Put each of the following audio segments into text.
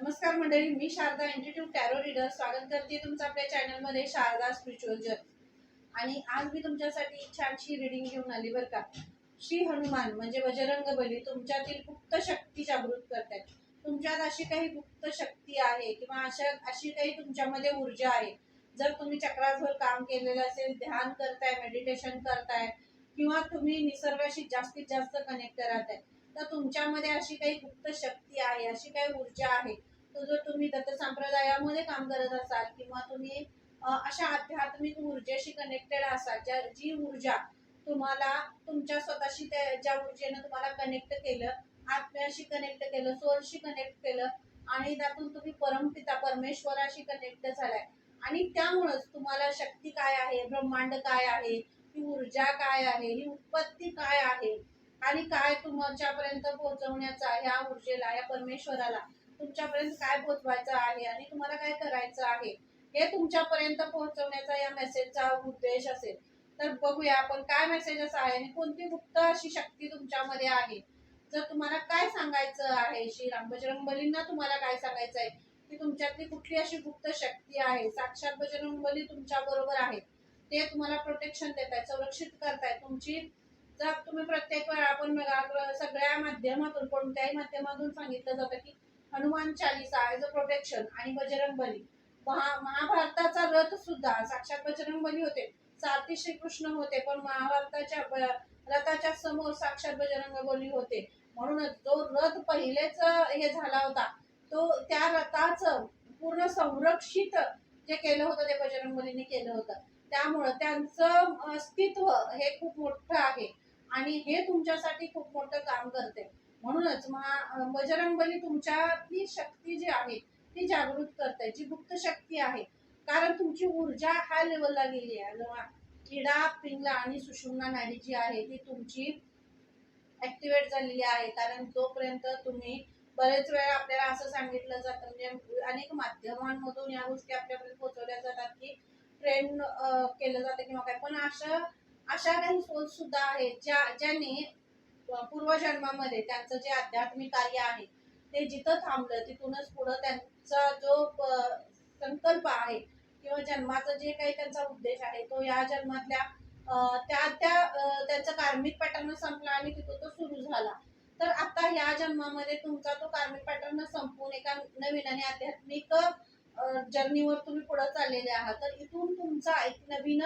नमस्कार मंडळी मी शारदा इंटिट्यूट टॅरो रीडर स्वागत करते तुमचं आपल्या चॅनलमध्ये शारदा स्पिरिच्युअल जर आणि आज मी तुमच्यासाठी छानशी रिडिंग घेऊन आली बरं का. श्री हनुमान म्हणजे बजरंग बली तुमच्यातील गुप्त शक्ती जागृत करतात. तुमच्यात अशी काही गुप्त शक्ती आहे किंवा अशा अशी काही तुमच्यामध्ये ऊर्जा आहे. जर तुम्ही चक्रासभर काम केलेलं असेल ध्यान करताय मेडिटेशन करताय किंवा तुम्ही निसर्गाशी जास्तीत जास्त कनेक्ट राहत आहे तर तुमच्यामध्ये अशी काही गुप्त शक्ती आहे अशी काही ऊर्जा आहे तर जर तुम्ही दत्त संप्रदायामध्ये काम करत असाल किंवा तुम्ही अशा आध्यात्मिक ऊर्जेशी कनेक्टेड असाल ज्या जी ऊर्जा तुम्हाला तुमच्या स्वतःशी त्या ज्या ऊर्जेनं तुम्हाला कनेक्ट केलं आत्म्याशी कनेक्ट केलं सोलशी कनेक्ट केलं आणि त्यातून तुम्ही परमपिता परमेश्वराशी कनेक्ट झालाय. आणि त्यामुळंच तुम्हाला शक्ती काय आहे ब्रह्मांड काय आहे ही ऊर्जा काय आहे ही उत्पत्ती काय आहे आणि काय तुमच्यापर्यंत पोहोचवण्याचा ह्या ऊर्जेला या परमेश्वराला? तुमच्यापर्यंत काय पोहोचवायचं आहे आणि तुम्हाला काय करायचं आहे? हे तुमच्यापर्यंत पोहोचवण्याचा या मेसेजचा उद्देश असेल. तर बघूया आपण काय मेसेजेस आहे आणि कोणती गुप्त अशी शक्ती तुमच्यामध्ये आहे? जर तुम्हाला काय सांगायचं आहे श्री राम बलींना तुम्हाला काय सांगायचं आहे? की तुमच्यातली कुठली अशी गुप्त शक्ती आहे? साक्षात बजरंग बली तुमच्या बरोबर आहे. ते तुम्हाला प्रोटेक्शन देत आहेत संरक्षित करतायत. तुमची जर तुम्ही प्रत्येक वेळा आपण बघा सगळ्या माध्यमातून कोणत्याही माध्यमातून सांगितलं जातं की Hanuman Chalisa as a protection आणि बजरंग बली महा महाभारताचा रथ सुद्धा साक्षात बजरंग बली होते. सारथी श्रीकृष्ण होते पण महाभारताच्या रथाच्या समोर साक्षात बजरंग बली होते. म्हणूनच जो रथ पहिलेच हे झाला होता तो त्या रथाचं पूर्ण संरक्षित जे केलं होतं ते बजरंग बलीने केलं होतं. त्यामुळं त्यांचं अस्तित्व हे खूप मोठं आहे. आणि हे तुमच्यासाठी खूप मोठं काम करते. म्हणूनच महा बजरंग बली तुमच्यातली शक्ती जी आहे ती जागृत करते जी गुप्त शक्ती आहे. कारण तुमची ऊर्जा हाय लेवलला गेली आहे. किडा पिंगला आणि सुषुम्ना नाडी जी आहे ती तुमची ऍक्टिवेट झालेली आहे. कारण जोपर्यंत तुम्ही बरेच वेळा आपल्याला असं सांगितलं जातं म्हणजे अनेक माध्यमांमधून या गोष्टी आपल्यापर्यंत पोहोचवल्या जातात की ट्रेंड केलं जातं किंवा काय. पण अशा अशा काही सोल सुद्धा आहेत ज्या ज्यांनी पूर्वजन्मामध्ये त्यांचं जे आध्यात्मिक कार्य आहे ते जिथं थांबलं तिथूनच पुढं त्यांचा जो संकल्प आहे किंवा जन्माचा जे काही त्यांचा उद्देश आहे तो या जन्मातल्या त्या त्या त्यांचा त्यांचं कार्मिक पॅटर्न संपला आणि तिथं तो सुरू झाला. तर आता या जन्मामध्ये तुमचा तो कार्मिक पॅटर्न संपून एका नवीन आणि आध्यात्मिक जर्नीवर तुम्ही पुढे चाललेले आहात. तर इथून तुमचा एक नवीन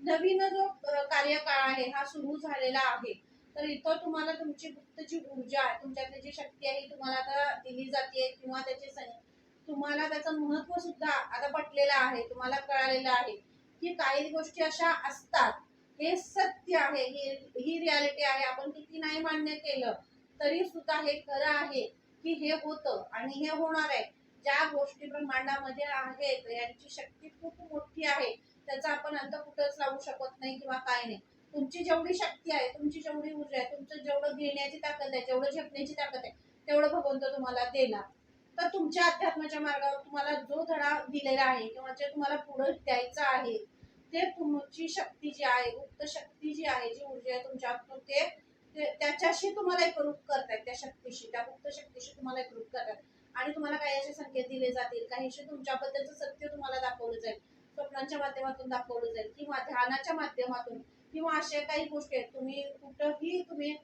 नवीन जो कार्यकाळ आहे हा सुरू झालेला आहे तर इथं तुम्हाला तुमची गुप्त जी ऊर्जा आहे तुमच्यातली जी शक्ती आहे ही तुम्हाला आता दिली जाते किंवा त्याचे तुम्हाला त्याचं महत्त्व सुद्धा आता पटलेलं आहे तुम्हाला कळालेलं आहे की काही गोष्टी अशा असतात हे सत्य आहे ही ही रियालिटी आहे आपण किती नाही मान्य केलं तरी सुद्धा हे खरं आहे की हे होतं आणि हे होणार आहे. ज्या गोष्टी ब्रह्मांडामध्ये आहेत यांची शक्ती खूप मोठी आहे त्याचा आपण अंत कुठंच लावू शकत नाही किंवा काय नाही. तुमची जेवढी शक्ती आहे तुमची जेवढी ऊर्जा आहे तुमचं जेवढं घेण्याची ताकद आहे जेवढं झेपण्याची ताकद आहे तेवढं भगवंत तुम्हाला देणार. तर तुमच्या अध्यात्माच्या मार्गावर तुम्हाला जो धडा दिलेला आहे किंवा जे तुम्हाला पुढे द्यायचं आहे ते तुमची शक्ती जी आहे उक्त शक्ती जी आहे जी ऊर्जा आहे तुमच्या आतून ते ते- त्याच्याशी तुम्हाला एकरूप करतायत त्या शक्तीशी त्या गुप्त शक्तीशी तुम्हाला एकरूप करतात आणि तुम्हाला काही असे संकेत दिले जातील काहीशी तुमच्याबद्दलचं सत्य तुम्हाला दाखवलं जाईल. स्वप्नांच्या माध्यमातून दाखवलं जाईल किंवा ध्यानाच्या माध्यमातून किंवा अशा काही गोष्टी आहेत. तुम्ही कुठंही तुम्ही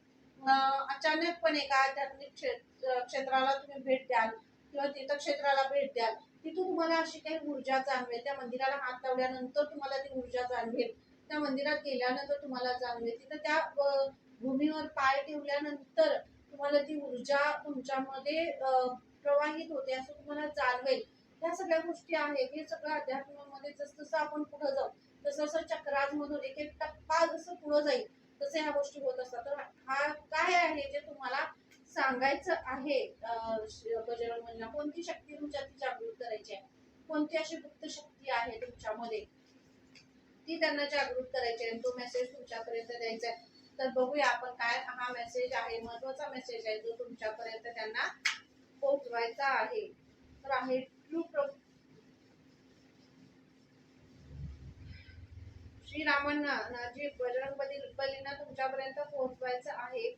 अचानकपणे एका आध्यात्मिक क्षेत्र क्षेत्राला तुम्ही भेट द्याल किंवा तीर्थक्षेत्राला भेट द्याल तिथून तुम्हाला अशी काही ऊर्जा जाणवेल. त्या मंदिराला हात लावल्यानंतर तुम्हाला ती ऊर्जा जाणवेल. त्या मंदिरात गेल्यानंतर तुम्हाला जाणवेल. तिथं त्या भूमीवर पाय ठेवल्यानंतर तुम्हाला ती ऊर्जा तुमच्यामध्ये प्रवाहित होते असं तुम्हाला जाणवेल. ह्या सगळ्या गोष्टी आहेत हे सगळं अध्यात्मामध्ये जसजसं जसं आपण पुढे जाऊ तसं जसं चक्राजमधून एक एक टप्पा जसं पुढे जाईल तसे ह्या गोष्टी होत असतात. तर हा काय आहे जे तुम्हाला सांगायचं आहे बजरंग बलीला कोणती शक्ती तुमच्या ती जागृत करायची आहे? कोणती अशी गुप्त शक्ती आहे तुमच्यामध्ये? ती त्यांना जागृत करायची आहे. तो मेसेज तुमच्यापर्यंत द्यायचा आहे. तर बघूया आपण काय हा मेसेज आहे महत्त्वाचा मेसेज आहे जो तुमच्यापर्यंत त्यांना पोहोचवायचा आहे. तर आहे श्रीरामांना ना जी बजरंग बलींना तुमच्यापर्यंत पोहोचवायचं आहे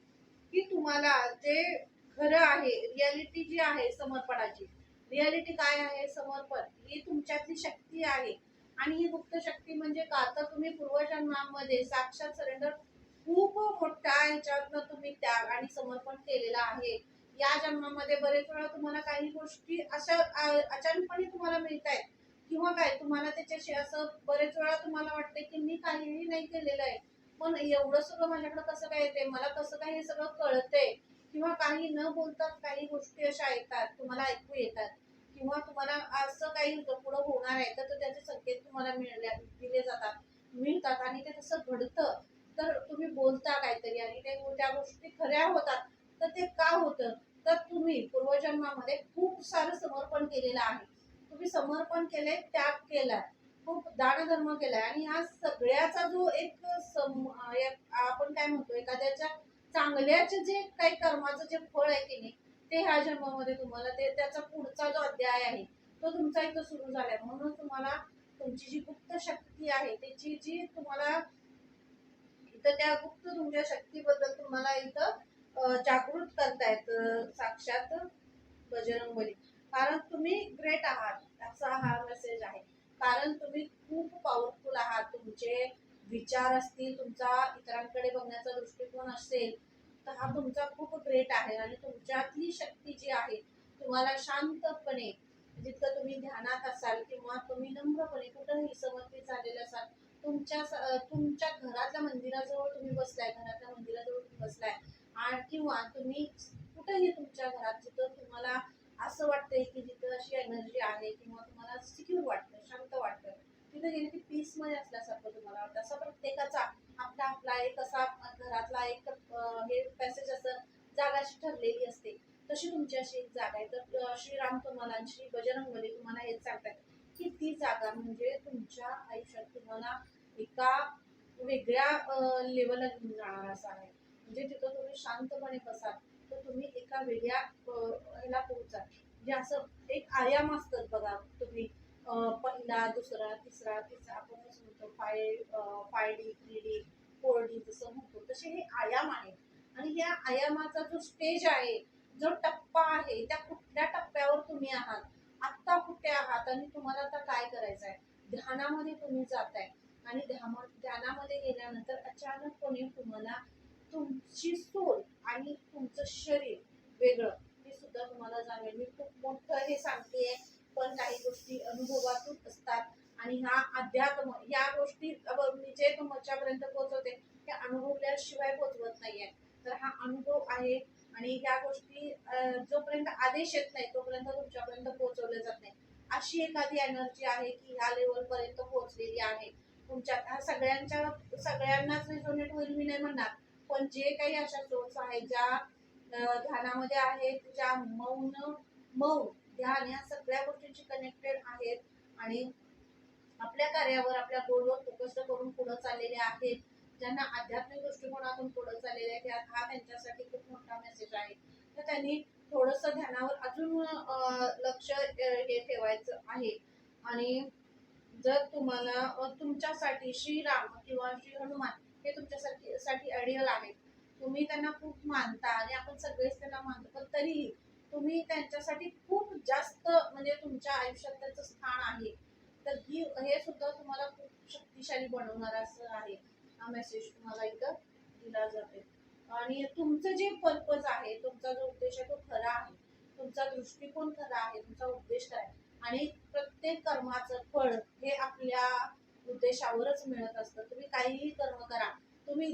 की तुम्हाला जे खरं आहे रियालिटी जी आहे समर्पणाची. रियालिटी काय आहे? समर्पण. ही तुमच्यातली शक्ती आहे. आणि ही गुप्त शक्ती म्हणजे का? तर तुम्ही पूर्वजन्मामध्ये साक्षात सरेंडर खूप मोठ्या ह्याच्यातनं तुम्ही त्याग आणि समर्पण केलेलं आहे. या जन्मामध्ये बरेच वेळा तुम्हाला काही गोष्टी अशा अचानकपणे तुम्हाला मिळत आहेत किंवा काय तुम्हाला त्याच्याशी असं बरेच वेळा तुम्हाला वाटते की मी काहीही नाही केलेलं आहे. पण एवढं सगळं माझ्याकडे कसं काय येते मला कसं काय हे सगळं कळतंय? किंवा काही न बोलतात काही गोष्टी अशा येतात तुम्हाला ऐकू येतात. किंवा तुम्हाला असं काही पुढं होणार आहे तर त्याचे संकेत तुम्हाला मिळल्या दिले जातात मिळतात. आणि ते तसं घडतं तर तुम्ही बोलता काहीतरी आणि ते त्या गोष्टी खऱ्या होतात. तर ते का होतं? तर तुम्ही पूर्वजन्मामध्ये खूप सारं समर्पण केलेलं आहे. तुम्ही समर्पण केलंय त्याग केलाय. खूप दानधर्म केलाय. आणि हा सगळ्याचा जो एक सम एक आपण काय म्हणतो एखाद्याच्या चांगल्याचे जे काही कर्माचं जे फळ आहे की नाही ते ह्या जन्मामध्ये तुम्हाला ते त्याचा पुढचा जो अध्याय आहे तो तुमचा इथं सुरू झालाय. म्हणून तुम्हाला तुमची जी गुप्त शक्ती आहे त्याची जी तुम्हाला इथं त्या गुप्त तुमच्या शक्तीबद्दल तुम्हाला इथं जागृत करतायत साक्षात बजरंगबली कारण तुम्ही ग्रेट आहात असा हा मेसेज आहे. कारण तुम्ही खूप पॉवरफुल आहात. तुमचे विचार असतील तुमचा इतरांकडे बघण्याचा दृष्टिकोन असेल तर हा तुमचा खूप ग्रेट आहे. आणि तुमच्यातली शक्ती जी आहे तुम्हाला शांतपणे जितकं तुम्ही ध्यानात असाल किंवा तुम्ही नम्रपणे कुठंही समर्पित झालेले असाल तुमच्या तुमच्या घरातल्या मंदिराजवळ तुम्ही बसलाय घरातल्या मंदिराजवळ तुम्ही बसलाय किंवा तुम्ही कुठेही तुमच्या घरात जिथं तुम्हाला असं वाटतंय की जिथं अशी एनर्जी आहे किंवा तुम्हाला सिक्युअर वाटतं शांत वाटतं तिथे गेले की पीसमध्ये असल्यासारखं तुम्हाला वाटतं. असं प्रत्येकाचा आपला आपला एक असा घरातला एक हे पॅसेज असं जागा अशी ठरलेली असते. तशी तुमची अशी एक जागा आहे. तर श्रीराम तुम्हाला श्री बजरंगबली तुम्हाला हेच सांगतात की ती जागा म्हणजे तुमच्या आयुष्यात तुम्हाला एका वेगळ्या लेवलला घेऊन जाणार असं आहे. म्हणजे तिथं तुम्ही शांतपणे बसाल तर तुम्ही एका वेगळ्या ह्याला पोहोचाल. म्हणजे असं एक आयाम असतात बघा तुम्ही. पहिला दुसरा तिसरा तिसरा आपण कसं म्हणतो five five D three D four D जसं म्हणतो तसे हे आयाम आहेत. आणि या आयामाचा जो स्टेज आहे जो टप्पा आहे त्या कुठल्या टप्प्यावर तुम्ही आहात? आत्ता कुठे आहात? आणि तुम्हाला आता काय करायचं आहे? ध्यानामध्ये तुम्ही जात आहे आणि ध्यामा ध्यानामध्ये गेल्यानंतर अचानकपणे तुम्हाला तुमची सोल आणि तुमचं शरीर वेगळं हे सुद्धा तुम्हाला जाणवेल. मी खूप मोठं हे सांगते पण काही गोष्टी अनुभवातून असतात. आणि ह्या अध्यात्म या गोष्टी मी जे तुमच्यापर्यंत पोहोचवते ते अनुभवल्याशिवाय पोहोचवत नाहीये. तर हा अनुभव आहे आणि ह्या गोष्टी जोपर्यंत आदेश येत नाही तोपर्यंत तुमच्यापर्यंत पोहोचवले जात नाही. अशी एखादी एनर्जी आहे की ह्या लेवल पर्यंत पोहोचलेली आहे. तुमच्या सगळ्यांच्या सगळ्यांनाच रिझोनेट होईल मी नाही म्हणणार. पण जे काही अशा सोर्स आहेत ज्या ध्यानामध्ये आहेत ज्या मौन मौन ध्यान या सगळ्या गोष्टींशी कनेक्टेड आहेत आणि आपल्या कार्यावर आपल्या गोलवर फोकस्ड करून पुढे चाललेले आहेत. ज्यांना आध्यात्मिक दृष्टिकोनातून पुढे चाललेले आहेत हा त्यांच्यासाठी खूप मोठा मेसेज आहे. तर त्यांनी थोडस ध्यानावर अजून लक्ष हे ठेवायचं आहे. आणि जर तुम्हाला तुमच्यासाठी श्रीराम किंवा श्री हनुमान हे तुमच्यासाठी साठी आयडियल आहेत तुम्ही त्यांना खूप मानता आणि आपण सगळेच त्यांना मानतो. पण तरीही तुम्ही त्यांच्यासाठी खूप जास्त म्हणजे तुमच्या आयुष्यात त्यांचं स्थान आहे. तर ही हे सुद्धा तुम्हाला खूप शक्तिशाली बनवणार असं आहे. हा मेसेज तुम्हाला इथं दिला जाते आणि तुमचं जे पर्पज आहे तुमचा जो उद्देश आहे तो खरा आहे. तुमचा दृष्टिकोन खरा आहे तुमचा उद्देश काय आणि प्रत्येक कर्माचं फळ हे आपल्या उद्देशावरच मिळत असतं. तुम्ही काहीही कर्म करा. तुम्ही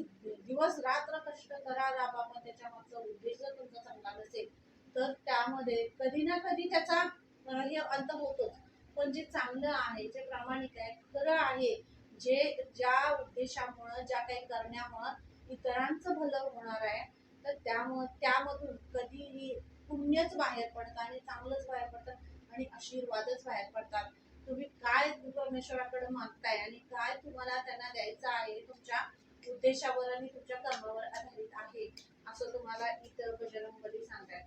दिवस रात्र कष्ट करा राबा त्याच्या मागचा उद्देश जर तुमचा चांगला नसेल तर त्यामध्ये कधी ना कधी त्याचा हे अंत होतोच. पण जे चांगलं आहे जे प्रामाणिक आहे खरं आहे जे ज्या उद्देशामुळं ज्या काही करण्यामुळं इतरांचं भलं होणार आहे तर त्यामुळं त्यामधून कधीही पुण्यच बाहेर पडतं आणि चांगलंच बाहेर पडतं आणि आशीर्वादच बाहेर पडतात. तुम्ही काय परमेश्वराकडे मागताय आणि काय तुम्हाला त्यांना द्यायचं आहे तुमच्या उद्देशावर आणि तुमच्या कर्मावर आधारित आहे असं तुम्हाला इतर बजरंगबली सांगताय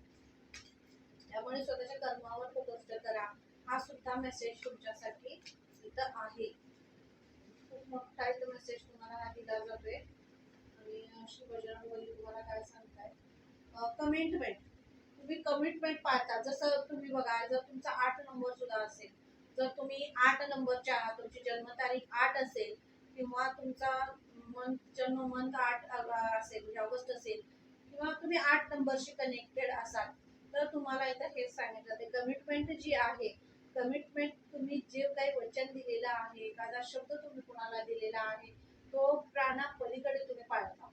त्यामुळे स्वतःच्या कर्मावर फोकस करा. हा सुद्धा मेसेज तुमच्यासाठी इथं आहे. खूप मोठा इथं मेसेज तुम्हाला हा दिला जातोय. आणि श्री बजरंगबली तुम्हाला काय सांगताय कमेंटमेंट तुम्ही कमिटमेंट पाळता. जसं तुम्ही बघा जर तुमचा आठ नंबर सुद्धा असेल जर तुम्ही आठ नंबरच्या आहात तुमची जन्मतारीख आठ असेल किंवा तुमचा मंथ जन्म मंथ आठ असेल म्हणजे ऑगस्ट असेल किंवा तुम्ही आठ नंबरशी कनेक्टेड असाल तर तुम्हाला इथं हेच सांगितलं जाते. कमिटमेंट जी आहे कमिटमेंट तुम्ही जे काही वचन दिलेलं आहे एखादा शब्द तुम्ही कुणाला दिलेला आहे तो प्राणा पलीकडे तुम्ही पाळता.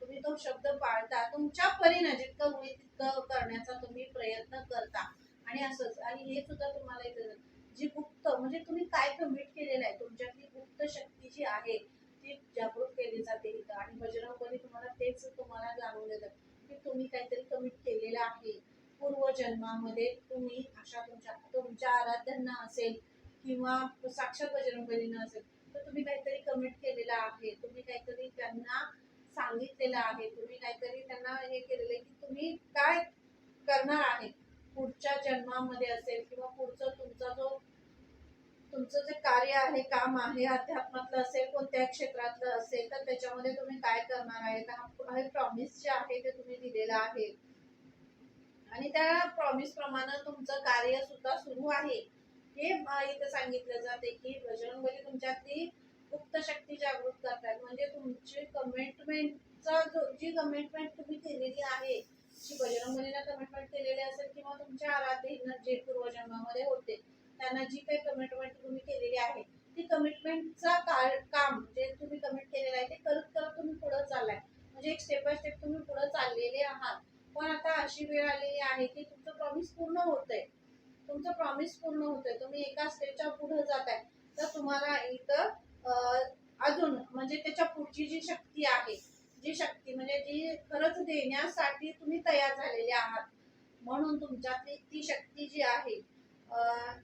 तुम्ही तो शब्द पाळता तुमच्या परीने जितकं होईल तितकं करण्याचा तुम्ही प्रयत्न करता. आणि असंच आणि हे सुद्धा तुम्हाला इथं जी गुप्त म्हणजे तुम्ही काय कमिट केलेलं आहे तुमच्यातली गुप्त शक्ती जी आहे ती जागृत केली जाते इथं. आणि बजरंगबली तुम्हाला तेच तुम्हाला जाणून देतात की तुम्ही काहीतरी कमिट केलेलं आहे. पूर्वजन्मामध्ये तुम्ही अशा तुमच्या तुमच्या आराध्यांना असेल किंवा साक्षात बजरंगबलीनं असेल तर तुम्ही काहीतरी कमिट केलेलं आहे. तुम्ही काहीतरी त्यांना सांगितलेलं आहे. तुम्ही काहीतरी त्यांना हे केलेलं आहे की तुम्ही काय करणार आहे? पुढच्या जन्मामध्ये असेल किंवा पुढचं तुमचा जो तुमचं जे कार्य आहे काम आहे अध्यात्मातलं असेल कोणत्या क्षेत्रातलं असेल तर त्याच्यामध्ये तुम्ही काय करणार आहे? तर हे प्रॉमिस जे आहे ते तुम्ही दिलेलं आहे. आणि त्या प्रॉमिस प्रमाणे तुमचं कार्य सुद्धा सुरू आहे. हे इथं सांगितलं जाते की बजरंगबली तुमच्यातली गुप्त शक्ती जागृत करतात. म्हणजे तुमची कमिटमेंटचा जो जी कमिटमेंट तुम्ही केलेली आहे बजरंगबलीला कमिटमेंट केलेली असेल किंवा तुमच्या आराध्य जे पूर्वजन्मामध्ये होते त्यांना जी काही कमिटमेंट तुम्ही केलेली आहे ती कमिटमेंटचा काम जे तुम्ही कमिट केलेलं आहे ते करत करत तुम्ही पुढे चाललाय. म्हणजे एक स्टेप बाय स्टेप तुम्ही पुढे चाललेले आहात. पण आता अशी वेळ आलेली आहे की तुमचं प्रॉमिस पूर्ण होत आहे तुमचं प्रॉमिस पूर्ण होतंय. तुम्ही एका स्टेपच्या पुढे आहे तर तुम्हाला इथं अं, अजून म्हणजे त्याच्या पुढची जी शक्ती आहे जी शक्ती म्हणजे जी खरंच देण्यासाठी तुम्ही तयार झालेले आहात. म्हणून तुमच्यातली ती शक्ती जी आहे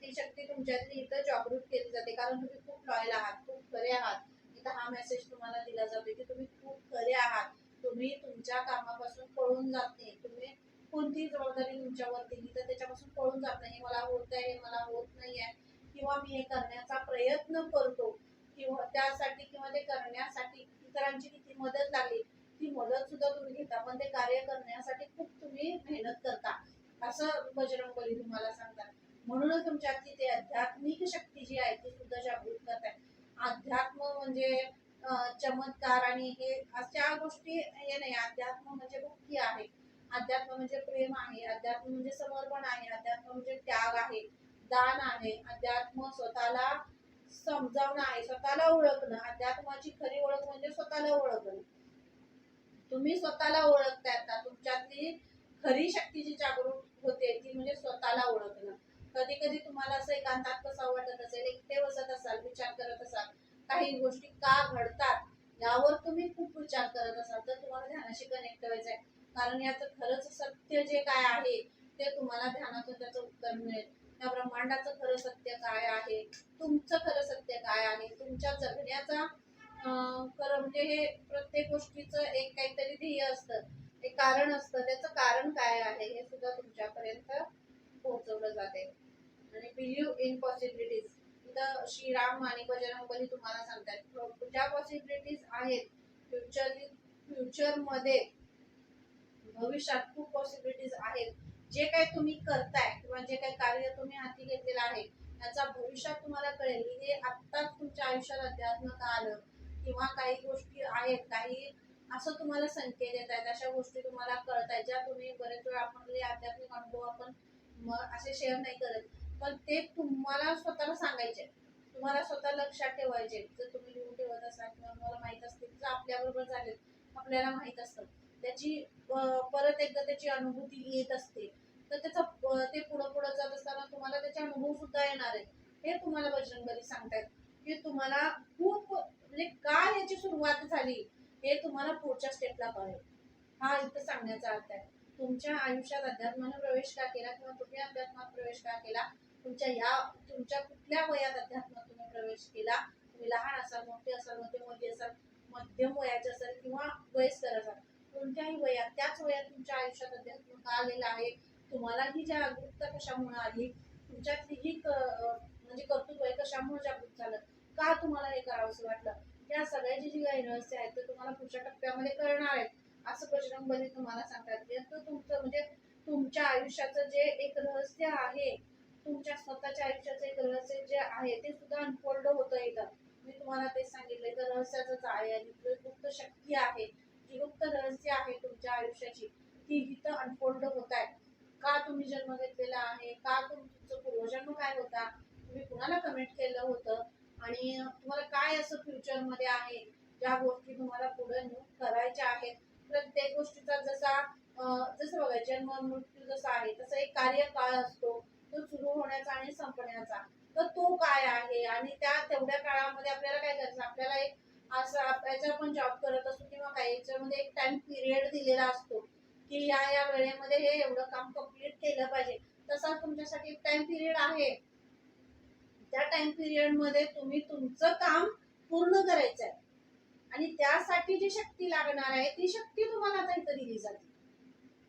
ती शक्ती तुमच्यातली इथं जागृत केली जाते. कारण तुम्ही खूप लॉयल आहात खूप खरे आहात. इथं हा मेसेज तुम्हाला दिला जातो की तुम्ही खूप खरे आहात. तुम्ही तुमच्या कामापासून पळून जात नाही. तुम्ही कोणतीही जबाबदारी तुमच्यावर दिली तर त्याच्यापासून पळून जात नाही. मला होत आहे मला होत नाही आहे. किंवा मी हे करण्याचा प्रयत्न करतो. किंवा त्यासाठी किंवा ते करण्यासाठी इतरांची किती मदत लागली ती मदत सुद्धा तुम्ही घेता पण ते कार्य करण्यासाठी खूप तुम्ही मेहनत करता. असं बजरंगबली तुम्हाला सांगतात. म्हणूनच तुमच्यातली ते आध्यात्मिक शक्ती जी आहे ती सुद्धा जागृत करताय. अध्यात्म म्हणजे चमत्कार आणि हे अशा गोष्टी हे नाही अध्यात्म म्हणजे भक्ती आहे. अध्यात्म म्हणजे प्रेम आहे अध्यात्म म्हणजे समर्पण आहे अध्यात्म म्हणजे त्याग आहे दान आहे. अध्यात्म स्वतःला समजावणं आहे स्वतःला ओळखणं अध्यात्माची खरी ओळख म्हणजे स्वतःला ओळखणं. तुम्ही स्वतःला ओळखताय आता तुमच्यातली खरी शक्ती जी होते ती म्हणजे स्वतःला ओळखणं. कधी कधी तुम्हाला असं एकांतात कसा वाटत असेल एकटे बसत असाल विचार करत असाल काही गोष्टी का घडतात यावर तुम्ही खूप विचार करत असाल तर तुम्हाला ध्यानाशी कनेक्ट व्हायचं आहे कारण याचं खरंच सत्य जे काय आहे ते तुम्हाला ध्यानातून त्याचं उत्तर मिळेल. त्या ब्रह्मांडाचं खरं सत्य काय आहे? तुमचं खरं सत्य काय आहे? तुमच्या जगण्याचा खरं म्हणजे हे प्रत्येक गोष्टीचं एक काहीतरी ध्येय असतं. एक कारण असतं. त्याचं कारण काय आहे? हे सुद्धा तुमच्यापर्यंत पोहोचवलं जाते. आणि बिलीव्ह इन पॉसिबिलिटीज इथं श्रीराम आणि बजरंगबली तुम्हाला सांगतात ज्या पॉसिबिलिटीज आहेत फ्युचर फ्युचरमध्ये भविष्यात खूप पॉसिबिलिटीज आहेत. जे काही तुम्ही करताय किंवा जे काही कार्य तुम्ही हाती घेतलेलं आहे त्याचा भविष्यात तुम्हाला कळेल की हे आत्ताच तुमच्या आयुष्यात अध्यात्म का आलं किंवा काही गोष्टी आहेत काही असं तुम्हाला संकेत येत आहेत अशा गोष्टी तुम्हाला कळत आहेत ज्या तुम्ही बरेच वेळा आपण आध्यात्मिक अनुभव आपण मग असे शेअर नाही करत पण ते तुम्हाला स्वतःला सांगायचे तुम्हाला स्वतः लक्षात ठेवायचे जर तुम्ही लिहून ठेवत असाल किंवा तुम्हाला माहीत असतील तर आपल्याबरोबर झाले आपल्याला माहीत असतं. त्याची परत एकदा त्याची अनुभूती येत असते. तर त्याचा ते पुढं पुढं जात असताना तुम्हाला त्याचे अनुभव सुद्धा येणार आहेत. हे तुम्हाला बजरंगबली सांगतायत की तुम्हाला खूप म्हणजे का याची सुरुवात झाली हे तुम्हाला पुढच्या स्टेपला कळेल. हा इथं सांगण्याचा अर्थ आहे. तुमच्या आयुष्यात अध्यात्मानं प्रवेश का केला किंवा तुम्ही अध्यात्मात प्रवेश का केला? तुमच्या या तुमच्या कुठल्या वयात अध्यात्मात तुम्ही प्रवेश केला? तुम्ही लहान असाल मोठे असाल मध्यम मोठी असाल मध्यम वयाचे असाल किंवा वयस्कर असाल. कोणत्याही वयात त्याच वयात तुमच्या आयुष्यात अध्यात्म का आलेला आहे. तुम्हाला ही जागरूकता कशामुळे आली तुमच्यातली ही म्हणजे कर्तृत्व कशामुळे जागृत झालं का तुम्हाला हे करावंसं वाटलं? या सगळ्याची जी काही रहस्य आहेत ते तुम्हाला पुढच्या टप्प्यामध्ये करणार आहेत. असं बजरंग तुम्हाला सांगतात तर तुमचं म्हणजे तुमच्या आयुष्याचं जे एक रहस्य आहे तुमच्या स्वतःच्या आयुष्याचं एक रहस्य जे आहे ते सुद्धा अनफोल्ड होतं इथं. मी तुम्हाला ते सांगितलं तर रहस्याचंच आहे आणि गुप्त शक्ती आहे. गुप्त रहस्य आहे तुमच्या आयुष्याची ती इथं अनफोल्ड होत आहे. का तुम्ही जन्म घेतलेला आहे? का तुमचं पूर्वजन्म काय होता? तुम्ही कुणाला कमेंट केलं होतं? आणि तुम्हाला काय असं फ्युचरमध्ये आहे? ज्या गोष्टी तुम्हाला पुढे करायच्या आहेत. प्रत्येक गोष्टीचा जसा जसं बघा जन्म मृत्यू जसा आहे तसा एक कार्यकाळ असतो. तो सुरू होण्याचा आणि संपण्याचा. तर तो काय आहे? आणि त्या तेवढ्या काळामध्ये आपल्याला काय करायचं? आपल्याला एक असं आपल्याचा आपण जॉब करत असतो किंवा काही याच्यामध्ये म्हणजे एक टाइम पिरियड दिलेला असतो की या या वेळेमध्ये हे एवढं काम कंप्लीट केलं पाहिजे. तसा तुमच्यासाठी एक टाइम पिरियड आहे. त्या टाइम पिरियडमध्ये तुम्ही तुमचं काम पूर्ण करायचं आहे. आणि त्यासाठी जी शक्ती लागणार आहे ती शक्ती तुम्हाला आता इथं दिली जाते.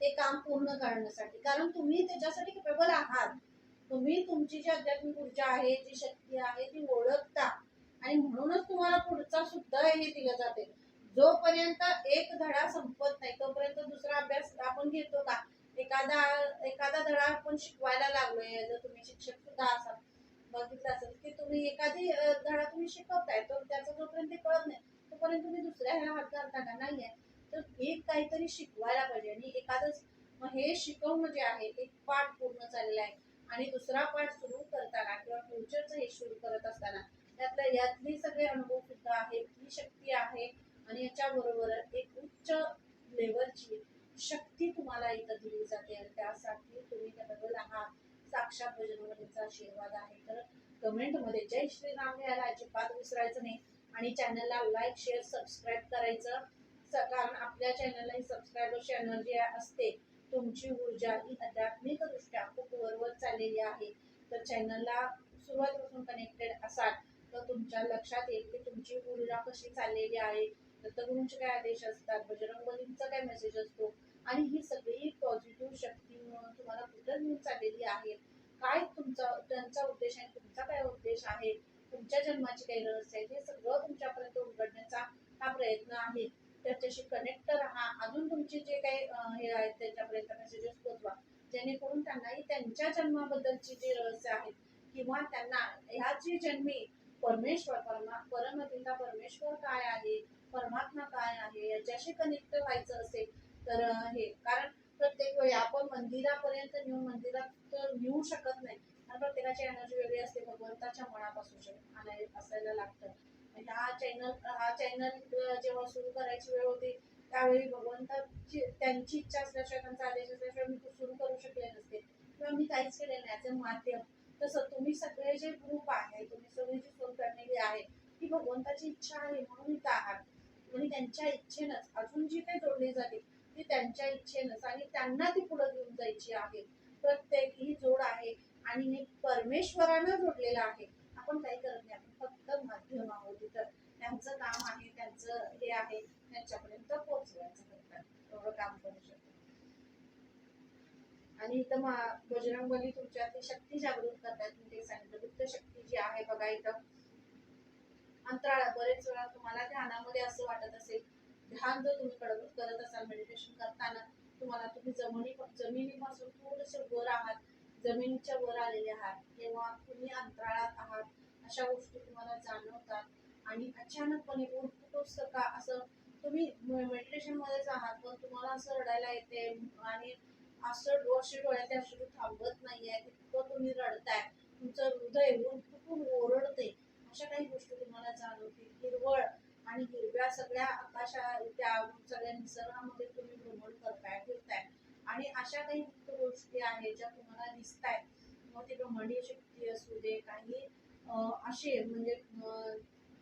ते काम पूर्ण करण्यासाठी. कारण तुम्ही त्याच्यासाठी केपेबल आहात. तुम्ही तुमची जी आध्यात्मिक ऊर्जा आहे जी शक्ती आहे ती ओळखता. आणि म्हणूनच तुम्हाला पुढचा सुद्धा हे दिलं जाते. जोपर्यंत एक धडा संपत नाही तोपर्यंत दुसरा अभ्यास आपण घेतो का? एखादा एखादा धडा आपण शिकवायला लागलोय जर तुम्ही शिक्षक सुद्धा असाल बघितलं असेल की तुम्ही एखादी धडा तुम्ही शिकवताय तर त्याचा जोपर्यंत ते कळत नाही तोपर्यंत तुम्ही दुसऱ्या ह्याला हात घालता का? नाहीये. तर एक काहीतरी शिकवायला पाहिजे आणि एखादंच मग हे शिकवणं जे आहे एक पाठ पूर्ण झालेला आहे. आणि दुसरा पाठ सुरू करताना किंवा फ्युचरचं हे सुरू करत असताना त्यातल्या यातली सगळे अनुभव सुद्धा आहेत ही शक्ती आहे आणि याच्या बरोबर एक उच्च लेवलची शक्ती तुम्हाला इथं दिली जाते आणि त्यासाठी तुम्ही त्याबद्दल आहात. साक्षात बजरंगबलीचा आशीर्वाद आहे. तर कमेंटमध्ये जय श्रीराम लिहायला अजिबात विसरायचं नाही. आणि चॅनलला लाईक शेअर सबस्क्राईब करायचं. कारण आपल्या चॅनलला ही सबस्क्रायबरची एनर्जी असते. तुमची ऊर्जा ही आध्यात्मिक दृष्ट्या खूप वरवर चाललेली आहे. तर चॅनलला सुरुवातीपासून कनेक्टेड असाल तुमच्या लक्षात येईल की तुमची ऊर्जा कशी चाललेली आहे. दत्तगुरूंचे काय आदेश असतात बजरंगबलींचा काय मेसेज असतो? आणि ही सगळी पॉझिटिव्ह शक्ती म्हणून तुम्हाला कुठं घेऊन चाललेली आहे? काय तुमचा त्यांचा उद्देश आहे तुमचा काय उद्देश आहे? तुमच्या जन्माची काही रहस्य आहे? हे सगळं तुमच्यापर्यंत उलगडण्याचा हा प्रयत्न आहे. त्याच्याशी कनेक्ट राहा. अजून तुमचे जे काही हे आहेत त्याच्यापर्यंत मेसेजेस पोचवा. जेणेकरून त्यांनाही त्यांच्या जन्माबद्दलची जी रहस्य आहेत किंवा त्यांना ह्या जी जन्मी परमेश्वर परमा परमपिता परमेश्वर काय आहे? परमात्मा काय आहे? याच्याशी कनेक्ट व्हायचं असेल तर हे. कारण प्रत्येक वेळी आपण मंदिरापर्यंत नेऊन मंदिरात तर नेऊ शकत नाही. कारण प्रत्येकाची एनर्जी वेगळी असते. भगवंताच्या मनापासून आणाय- असायला लागतं. हा चॅनल हा चॅनल जेव्हा सुरू करायची वेळ होती त्यावेळी भगवंताची त्यांची इच्छा असल्याशिवाय त्यांचा आदेश असल्याशिवाय मी तो सुरू करू शकले नसते. किंवा मी काहीच केले नाही. याचं माध्यम तसं तुम्ही सगळे जे ग्रुप आहे तुम्ही सगळी जी फोन फॅमिली आहे ती भगवंताची इच्छा आहे म्हणून इथं आहात. आणि त्यांच्या इच्छेनंच अजून जी काही जोडली जाते ती त्यांच्या इच्छेनंच आणि त्यांना ती पुढे घेऊन जायची आहे. प्रत्येक ही जोड आहे आणि हे परमेश्वरानं जोडलेलं आहे. आपण काही करत नाही आपण फक्त माध्यम आहोत तिथं त्यांचं काम आहे त्यांचं हे आहे त्यांच्यापर्यंत पोहोचवायचं एवढं काम करू शकतो. आणि इथं मा- बजरंगबली तुमच्या ती शक्ती जागृत करतात मी ते सांगितलं. गुप्त शक्ती जी आहे बघा इथं. अंतराळा बरेच वेळा तुम्हाला ध्यानामध्ये असं वाटत असेल ध्यान जर तुम्ही कडक करत असाल मेडिटेशन करताना तुम्हाला तुम्ही जमिनी जमिनीपासून थोडस वर आहात जमिनीच्या वर आलेले आहात किंवा तुम्ही अंतराळात आहात अशा गोष्टी तुम्हाला जाणवतात. आणि अचानकपणे उठतोच का असं तुम्ही मेडिटेशन मध्येच आहात पण तुम्हाला असं रडायला येते. आणि असं डोळे डोळ्यात अश्रू थांबत नाहीये इतकं तुम्ही रडताय. तुमचं हृदय खूप ओरडते. अशा काही गोष्टी तुम्हाला जाणवतील. हिरवळ आणि हिरव्या सगळ्या आकाशा त्या सगळ्या निसर्गामध्ये तुम्ही भ्रमण करताय फिरताय. आणि अशा काही गोष्टी आहेत ज्या तुम्हाला दिसतायत मग ती ब्रह्मांडीय शक्ती असू दे काही असे म्हणजे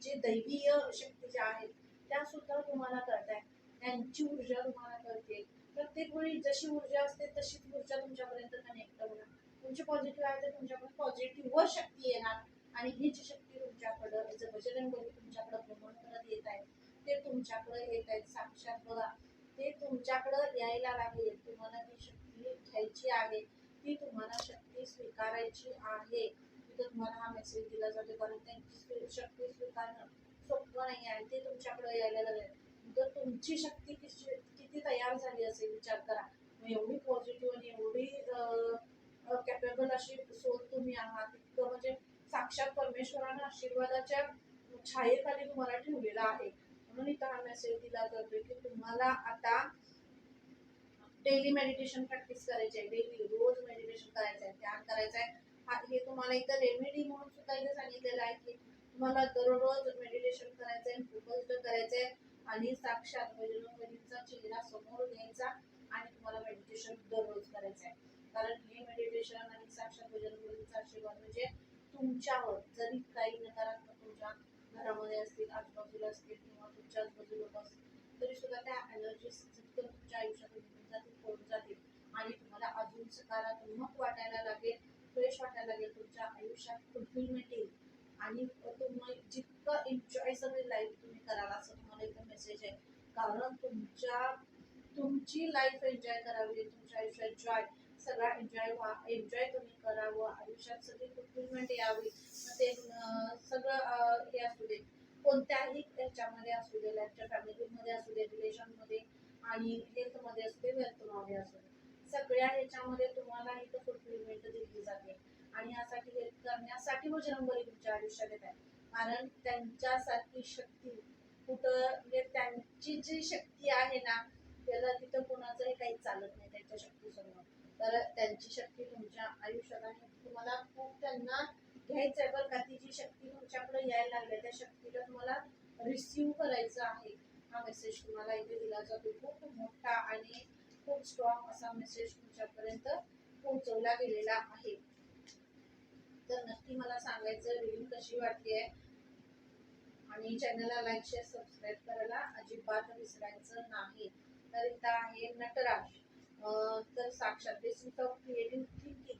जे दैवीय शक्ती ज्या आहेत त्या सुद्धा तुम्हाला करताय. त्यांची ऊर्जा तुम्हाला करते. प्रत्येक वेळी जशी ऊर्जा असते तशीच ऊर्जा तुमच्यापर्यंत कनेक्ट होणार तुमची पॉझिटिव्ह आहे तर तुमच्याकडे पॉझिटिव्ह शक्ती येणार. आणि हीच शक्ती तुमच्याकडं जर बजरंग बली तुमच्याकडं भ्रमण करत येत आहे ते तुमच्याकडे येत आहेत साक्षात बघा. ते तुमच्याकडं यायला लागले. तुम्हाला ती शक्ती घ्यायची आहे. ती तुम्हाला शक्ती स्वीकारायची आहे. तिथं तुम्हाला हा मेसेज दिला जातो. कारण त्यांची शक्ती स्वीकारणं सोपं नाही आहे. ते तुमच्याकडे यायला लागले. तर तुमची शक्ती किती तयार झाली असेल विचार करा. मग एवढी पॉझिटिव्ह आणि एवढी कॅपेबल अशी सोल तुम्ही आहात इतकं म्हणजे साक्षात परमेश्वरानं आशीर्वादाच्या छायेखाली तुम्हाला ठेवलेला आहे. म्हणून इथं हा मेसेज दिला जातोय की तुम्हाला आता डेली मेडिटेशन प्रॅक्टिस करायची आहे डेली रोज मेडिटेशन करायचं आहे ध्यान करायचं आहे हा हे तुम्हाला इथं रेमेडी म्हणून सुद्धा इथे सांगितलेलं आहे की तुम्हाला दररोज मेडिटेशन करायचं आहे फोकस्ड करायचं आहे आणि साक्षात बजरंगबलीचा चेहरा समोर घ्यायचा आणि तुम्हाला मेडिटेशन दररोज करायचं आहे. कारण हे मेडिटेशन आणि साक्षात बजरंगबलीचा आशीर्वाद म्हणजे तुमच्यावर जरी काही नकारात्मक तुमच्या घरामध्ये असतील आजूबाजूला असतील किंवा तुमच्या आजूबाजूला लोक असतील तरी सुद्धा त्या एनर्जी जितकं तुमच्या आयुष्यातून जातील पडून जातील आणि तुम्हाला अजून सकारात्मक वाटायला लागेल फ्रेश वाटायला लागेल तुमच्या आयुष्यात फुलफिलमेंट येईल. आणि तुम्ही जितकं एन्जॉय सगळी लाईफ तुम्ही कराल असं तुम्हाला इथं मेसेज आहे. कारण तुमच्या तुमची लाईफ एन्जॉय करावी तुमच्या आयुष्यात जॉय सगळा एन्जॉय व्हा एन्जॉय तुम्ही करावं आयुष्यात सगळी फुलफिलमेंट यावी. मग ते सगळं हे असू दे. कोणत्याही ह्याच्यामध्ये असू दे लाईफच्या फॅमिलीमध्ये असू दे रिलेशनमध्ये आणि हेल्थमध्ये असू दे वेल्थमध्ये असू दे. सगळ्या ह्याच्यामध्ये तुम्हाला इथं फुलफिलमेंट दिली जाते. आणि यासाठी हेल्प करण्यासाठी बजरंगबली तुमच्या आयुष्यात येत आहे. कारण त्यांच्यासारखी शक्ती कुठं म्हणजे त्यांची जी शक्ती आहे ना त्याला तिथं कोणाचंही काही चालत नाही त्यांच्या शक्तीसमोर. तर त्यांची शक्ती तुमच्या आयुष्यात आहे. तुम्हाला खूप त्यांना घ्यायचं आहे बरं का? ती जी शक्ती तुमच्याकडे यायला लागली त्या शक्तीला तुम्हाला रिसिव्ह करायचं आहे. हा मेसेज तुम्हाला इथे दिला जातो खूप मोठा आणि खूप स्ट्रॉंग असा मेसेज तुमच्यापर्यंत पोहोचवला गेलेला आहे. तर नक्की मला सांगायचं रिव्ह्यू कशी वाटली आहे? आणि चॅनलला लाईक शेअर सबस्क्राईब करायला अजिबात विसरायचं नाही. तर इथं आहे नटराज. तर साक्षात बेसिक ऑफ क्रिएटिव्ह थिंकिंग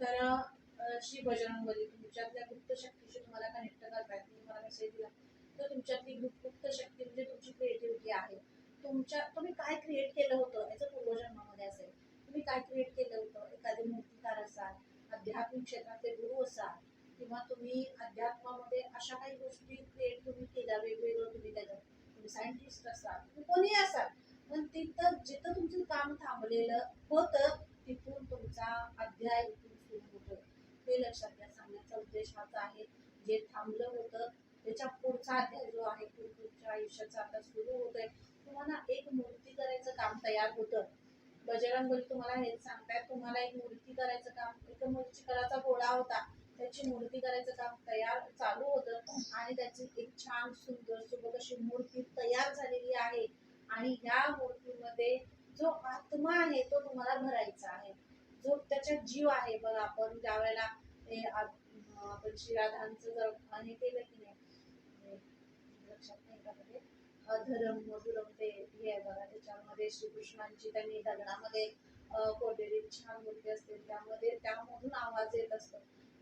तर श्री बजरंगबली तुमच्यातल्या गुप्त शक्तीशी तुम्हाला कनेक्ट करताय तुम्ही मला मेसेज दिला तर तुमच्यातली गुप्त गुप्त शक्ती म्हणजे तुमची क्रिएटिव्हिटी आहे. तुमच्या तुम्ही काय क्रिएट केलं होतं? याचं पूर्वजन्मामध्ये असेल. तुम्ही काय क्रिएट केलं होतं? एखादी मूर्तिकार असाल आध्यात्मिक क्षेत्रातले गुरु असाल किंवा तुम्ही अध्यात्मामध्ये अशा काही गोष्टी क्रिएट तुम्ही केल्या वेगवेगळं तुम्ही त्याच्यात तुम्ही सायंटिस्ट असाल तुम्ही कोणीही असाल पण तिथं जिथं तुमचं काम थांबलेलं होतं तिथून तुमचा अध्याय इथून सुरू होतो. हे लक्षात घ्या सांगण्याचा उद्देश हाच आहे. जे थांबलं होतं त्याच्या पुढचा अध्याय जो आहे तो तुमच्या आयुष्याचा आता सुरू होतोय. तुम्हाला एक मूर्ती करायचं काम तयार होतं. बजरंगबली तुम्हाला हेच सांगतायत. तुम्हाला एक मूर्ती करायचं काम एक मूर्तिकराचा गोळा होता. त्याची मूर्ती करायचं काम तयार चालू होतं. आणि त्याची एक छान सुंदर सुबक अशी मूर्ती तयार झालेली आहे. आणि ह्या मूर्तीमध्ये जो आत्मा आहे तो तुम्हाला भरायचा आहे. जो त्याच्यात जीव आहे बघा आपण ज्या वेळेला आपण श्रीराधांचं जर हे केलं की नाही लक्षात नाही का धरम मधुरम ते हे आहे बघा. त्याच्यामध्ये श्रीकृष्णांची त्यांनी दगडामध्ये अं, कोरलेली छान मूर्ती असते. त्यामध्ये त्यामधून आवाज येत असतो.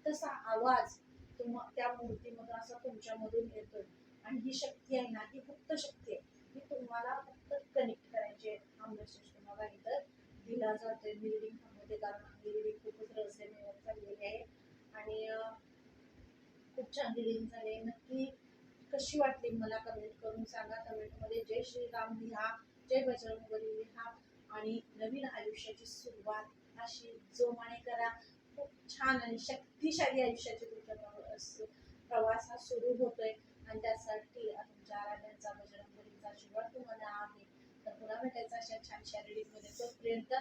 तसा आवाज तुम्हा त्या मूर्तीमधून असा तुमच्यामधून येतोय. आणि ही शक्ती आहे ना ही फक्त शक्ती आहे. ही तुम्हाला फक्त कनेक्ट करायची आहे. हा तुम्हाला इतर दिला जातोय. बिल्डिंग रिडिंग थांबवते कारण बिल्डिंग खूपच खूपच मिळत चाललेली आहे. आणि खूप छान बिल्डिंग झाली नक्की कशी वाटली मला कमेंट करून सांगा. कमेंटमध्ये जय श्रीराम लिहा जय बजरंगबली लिहा आणि नवीन आयुष्याची सुरुवात अशी जोमाने करा. खूप छान आणि शक्तिशाली आयुष्याची तुमच्या प्रवास- हा सुरू होतोय. आणि त्यासाठी तुमच्या आराध्यांचा बजरंगबलीचा आशीर्वाद तुम्हाला आहे. तर पुन्हा भेटायचा अशा छानशा रिडिंगमध्ये तोपर्यंत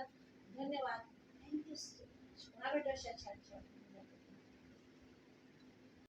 धन्यवाद. थँक्यू पुन्हा भेटू अशा छान छान